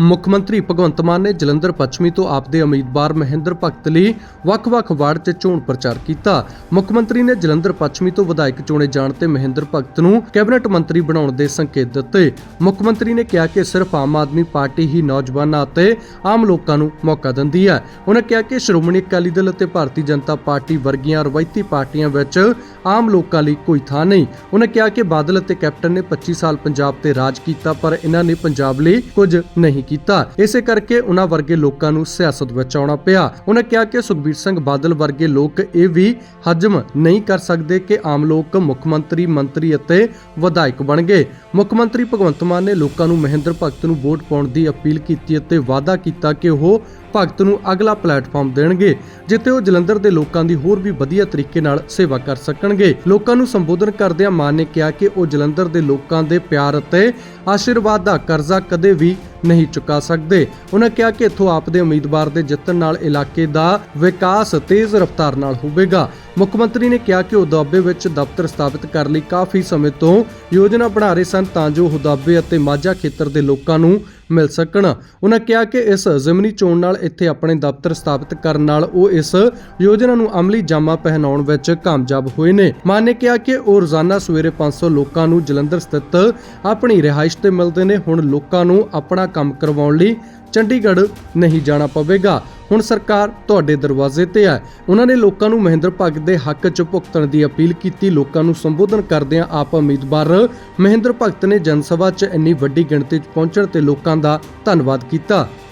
ਮੁੱਖ ਮੰਤਰੀ ਭਗਵੰਤ ਮਾਨ ਨੇ ਜਲੰਧਰ ਪੱਛਮੀ ਤੋਂ ਆਪ ਦੇ ਉਮੀਦਵਾਰ ਮਹਿੰਦਰ ਭਗਤ ਲਈ ਵੱਖ-ਵੱਖ ਵਾਰਡ 'ਚ ਚੋਣ ਪ੍ਰਚਾਰ ਕੀਤਾ। ਮੁੱਖ ਮੰਤਰੀ ਨੇ ਜਲੰਧਰ ਪੱਛਮੀ ਤੋਂ ਵਿਧਾਇਕ ਚੁਣੇ ਜਾਣ ਤੇ ਮਹਿੰਦਰ ਭਗਤ ਨੂੰ ਕੈਬਨਿਟ ਮੰਤਰੀ ਬਣਾਉਣ ਦੇ ਸੰਕੇਤ ਦਿੱਤੇ। ਮੁੱਖ ਮੰਤਰੀ ਨੇ ਕਿਹਾ ਕਿ ਸਿਰਫ ਆਮ ਆਦਮੀ ਪਾਰਟੀ ਹੀ ਨੌਜਵਾਨਾਂ ਅਤੇ ਆਮ ਲੋਕਾਂ ਨੂੰ ਮੌਕਾ ਦਿੰਦੀ ਹੈ। ਉਹਨਾਂ ਕਿਹਾ ਕਿ ਸ਼੍ਰੋਮਣੀ ਅਕਾਲੀ ਦਲ ਅਤੇ ਭਾਰਤੀ ਜਨਤਾ ਪਾਰਟੀ ਵਰਗੀਆਂ ਰਵਾਇਤੀ ਪਾਰਟੀਆਂ ਵਿੱਚ ਆਮ ਲੋਕਾਂ ਲਈ ਕੋਈ ਥਾਂ ਨਹੀਂ। ਉਹਨਾਂ ਕਿਹਾ ਕਿ ਬਾਦਲ ਅਤੇ ਕੈਪਟਨ ਨੇ 25 ਸਾਲ ਪੰਜਾਬ ਤੇ ਰਾਜ ਕੀਤਾ, ਪਰ ਇਹਨਾਂ ਨੇ ਪੰਜਾਬ ਲਈ ਕੁਝ ਨਹੀਂ ਕੀਤਾ। ਇਸੇ ਕਰਕੇ ਉਹਨਾਂ ਵਰਗੇ ਲੋਕਾਂ ਨੂੰ ਸਿਆਸਤ ਵਿੱਚ ਆਉਣਾ ਪਿਆ। ਉਹਨਾਂ ਕਿਹਾ ਕਿ ਸੁਖਬੀਰ ਸਿੰਘ ਬਾਦਲ ਵਰਗੇ ਲੋਕ ਇਹ ਵੀ ਹਜਮ ਨਹੀਂ ਕਰ ਸਕਦੇ ਕਿ ਆਮ ਲੋਕ ਮੁੱਖ ਮੰਤਰੀ ਮੰਤਰੀ ਅਤੇ ਵਿਧਾਇਕ ਬਣ ਗਏ। ਮੁੱਖ ਮੰਤਰੀ ਭਗਵੰਤ ਮਾਨ ਨੇ ਲੋਕਾਂ ਨੂੰ ਮਹਿੰਦਰ ਭਗਤ ਨੂੰ ਵੋਟ ਪਾਉਣ ਦੀ ਅਪੀਲ ਕੀਤੀ ਅਤੇ ਵਾਅਦਾ ਕੀਤਾ ਕਿ ਉਹ ਭਗਤ ਨੂੰ ਅਗਲਾ ਪਲੇਟਫਾਰਮ ਦੇਣਗੇ, ਜਿੱਥੇ ਉਹ ਜਲੰਧਰ ਦੇ ਲੋਕਾਂ ਦੀ ਹੋਰ ਵੀ ਵਧੀਆ ਤਰੀਕੇ ਨਾਲ ਸੇਵਾ ਕਰ ਸਕਣਗੇ। ਲੋਕਾਂ ਨੂੰ ਸੰਬੋਧਨ ਕਰਦਿਆਂ ਮਾਨ ਨੇ ਕਿਹਾ ਕਿ ਉਹ ਜਲੰਧਰ ਦੇ ਲੋਕਾਂ ਦੇ ਪਿਆਰ ਅਤੇ ਆਸ਼ੀਰਵਾਦ ਦਾ ਕਰਜ਼ਾ ਕਦੇ ਵੀ ਨਹੀਂ ਚੁਕਾ ਸਕਦੇ। ਉਹਨਾਂ ਕਿਹਾ ਕਿ ਇੱਥੋਂ ਆਪ ਉਮੀਦਵਾਰ ਦੇ ਜਿੱਤਣ ਨਾਲ ਇਲਾਕੇ ਦਾ ਵਿਕਾਸ ਤੇਜ਼ ਰਫ਼ਤਾਰ ਨਾਲ ਹੋਵੇਗਾ। ਮੁੱਖ ਮੰਤਰੀ ਨੇ ਕਿਹਾ ਕਿ ਉਹ ਦੁਆਬੇ ਵਿੱਚ ਦਫ਼ਤਰ ਸਥਾਪਿਤ ਕਰਨ ਲਈ ਕਾਫੀ ਸਮੇਂ ਤੋਂ ਯੋਜਨਾ ਬਣਾ ਰਹੇ ਸਨ ਤਾਂ ਜੋ ਉਹ ਦੁਆਬੇ ਅਤੇ ਮਾਝਾ ਖੇਤਰ ਦੇ ਲੋਕਾਂ ਨੂੰ ਮਿਲ ਸਕਣ। ਉਹਨਾਂ ਕਿਹਾ ਕਿ ਇਸ ਜ਼ਮੀਨੀ ਚੋਣ ਨਾਲ ਇੱਥੇ ਆਪਣੇ ਦਫ਼ਤਰ ਸਥਾਪਿਤ ਕਰਨ ਨਾਲ ਉਹ ਇਸ ਯੋਜਨਾ ਨੂੰ ਅਮਲੀ ਜਾਮਾ ਪਹਿਨਾਉਣ ਵਿੱਚ ਕਾਮਯਾਬ ਹੋਏ ਨੇ। ਮਾਨ ਨੇ ਕਿਹਾ ਕਿ ਉਹ ਰੋਜ਼ਾਨਾ ਸਵੇਰੇ 500 ਲੋਕਾਂ ਨੂੰ ਜਲੰਧਰ ਸਥਿਤ ਆਪਣੀ ਰਿਹਾਇਸ਼ ਤੇ ਮਿਲਦੇ ਨੇ। ਹੁਣ ਲੋਕਾਂ ਨੂੰ ਆਪਣਾ ਕੰਮ ਕਰਵਾਉਣ ਲਈ ਚੰਡੀਗੜ੍ਹ ਨਹੀਂ ਜਾਣਾ ਪਵੇਗਾ। ਹੁਣ ਸਰਕਾਰ ਤੁਹਾਡੇ ਦਰਵਾਜ਼ੇ ਤੇ ਹੈ। ਉਹਨਾਂ ਨੇ ਲੋਕਾਂ ਨੂੰ ਮਹਿੰਦਰ ਭਗਤ ਦੇ ਹੱਕ 'ਚ ਭੁਗਤਣ ਦੀ ਅਪੀਲ ਕੀਤੀ। ਲੋਕਾਂ ਨੂੰ ਸੰਬੋਧਨ ਕਰਦਿਆਂ ਆਪ ਉਮੀਦਵਾਰ ਮਹਿੰਦਰ ਭਗਤ ਨੇ ਜਨਸਭਾ 'ਚ ਇੰਨੀ ਵੱਡੀ ਗਿਣਤੀ 'ਚ ਪਹੁੰਚਣ ਤੇ ਲੋਕਾਂ ਦਾ ਧੰਨਵਾਦ ਕੀਤਾ।